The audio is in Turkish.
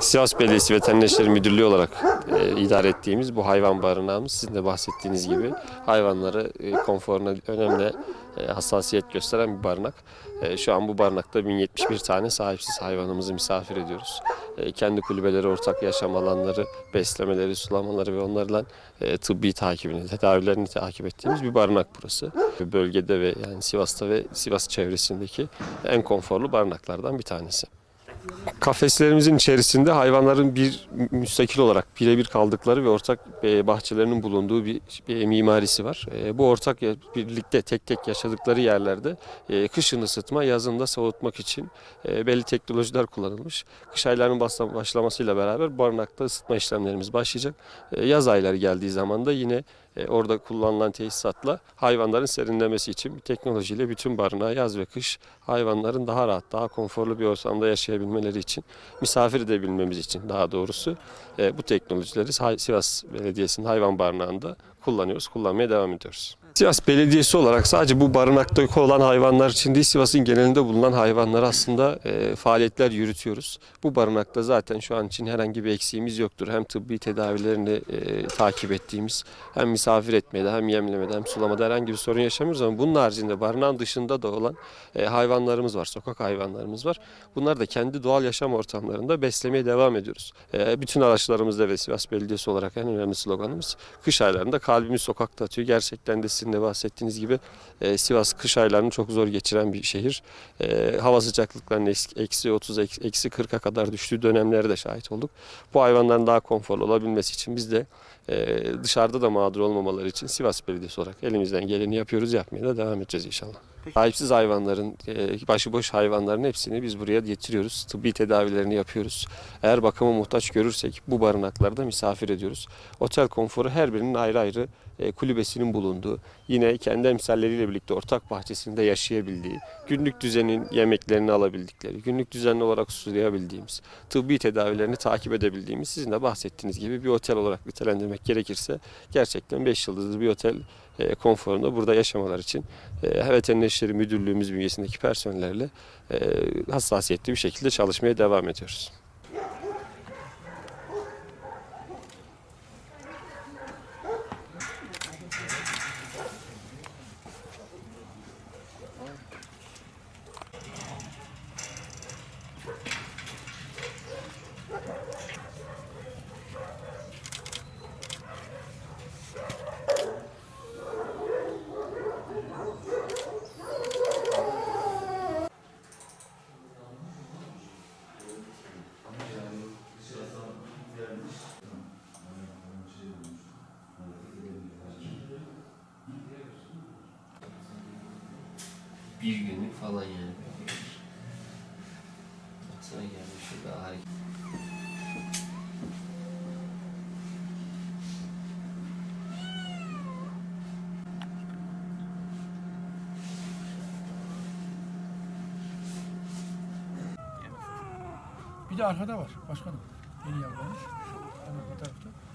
Sivas Belediyesi Veteriner Müdürlüğü olarak e, idare ettiğimiz bu hayvan barınağımız sizin de bahsettiğiniz gibi hayvanları e, konforuna önemli e, hassasiyet gösteren bir barınak. E, şu an bu barınakta 1071 tane sahipsiz hayvanımızı misafir ediyoruz. E, kendi kulübeleri, ortak yaşam alanları, beslemeleri, sulamaları ve onlarla e, tıbbi takibini, tedavilerini takip ettiğimiz bir barınak burası. Bölgede ve yani Sivas'ta ve Sivas çevresindeki en konforlu barınaklardan bir tanesi. Kafeslerimizin içerisinde hayvanların bir müstakil olarak birebir kaldıkları ve ortak e, bahçelerinin bulunduğu bir, mimarisi var. E, Bu ortak birlikte tek tek yaşadıkları yerlerde e, kışın ısıtma, yazın da soğutmak için belli teknolojiler kullanılmış. Kış aylarının başla- başlamasıyla beraber barınakta ısıtma işlemlerimiz başlayacak. Yaz ayları geldiği zaman da yine e, orada kullanılan tesisatla hayvanların serinlemesi için bir teknolojiyle bütün barınağı yaz ve kış hayvanların daha rahat, daha konforlu bir ortamda yaşayabilmeleri için, misafir edebilmemiz için daha doğrusu e, bu teknolojileri Sivas Belediyesi'nin hayvan barınağında kullanıyoruz, kullanmaya devam ediyoruz. Sivas Belediyesi olarak sadece bu barınakta olan hayvanlar için değil, Sivas'ın genelinde bulunan hayvanlara aslında e, faaliyetler yürütüyoruz. Bu barınakta zaten şu an için herhangi bir eksiğimiz yoktur. Hem tıbbi tedavilerini e, takip ettiğimiz, hem misafir etmede, hem yemlemede, hem sulamada herhangi bir sorun yaşamıyoruz ama bunun haricinde barınağın dışında da olan e, hayvanlarımız var, sokak hayvanlarımız var. Bunlar da kendi doğal yaşam ortamlarında beslemeye devam ediyoruz. E, bütün araçlarımızda ve Sivas Belediyesi olarak en önemli sloganımız kış aylarında kalbimiz sokakta atıyor. Gerçekten de sizin de bahsettiğiniz gibi e, Sivas kış aylarını çok zor geçiren bir şehir. E, hava sıcaklıklarının eksi- eksi 30, eksi eksi 40'a kadar düştüğü dönemlere de şahit olduk. Bu hayvanların daha konforlu olabilmesi için biz de e, dışarıda da mağdur olmamaları için Sivas Belediyesi olarak elimizden geleni yapıyoruz, yapmaya da devam edeceğiz inşallah. Sahipsiz hayvanların, e, başıboş hayvanların hepsini biz buraya getiriyoruz. Tıbbi tedavilerini yapıyoruz. Eğer bakıma muhtaç görürsek bu barınaklarda misafir ediyoruz. Otel konforu her birinin ayrı ayrı e, kulübesinin bulunduğu, yine kendi emsalleriyle birlikte ortak bahçesinde yaşayabildiği, günlük düzenin yemeklerini alabildikleri, günlük düzenli olarak sulayabildiğimiz, tıbbi tedavilerini takip edebildiğimiz, sizin de bahsettiğiniz gibi bir otel olarak nitelendirmek gerekirse gerçekten 5 yıldızlı bir otel e, konforunda burada yaşamalar için e, Veteriner İşleri Müdürlüğümüz bünyesindeki personellerle e, hassasiyetli bir şekilde çalışmaya devam ediyoruz. Bir günlük falan yani. Baksana gelmiş şurada hareket. Bir de arkada var başkanım. Yeni yapılmış. Hemen bu tarafta.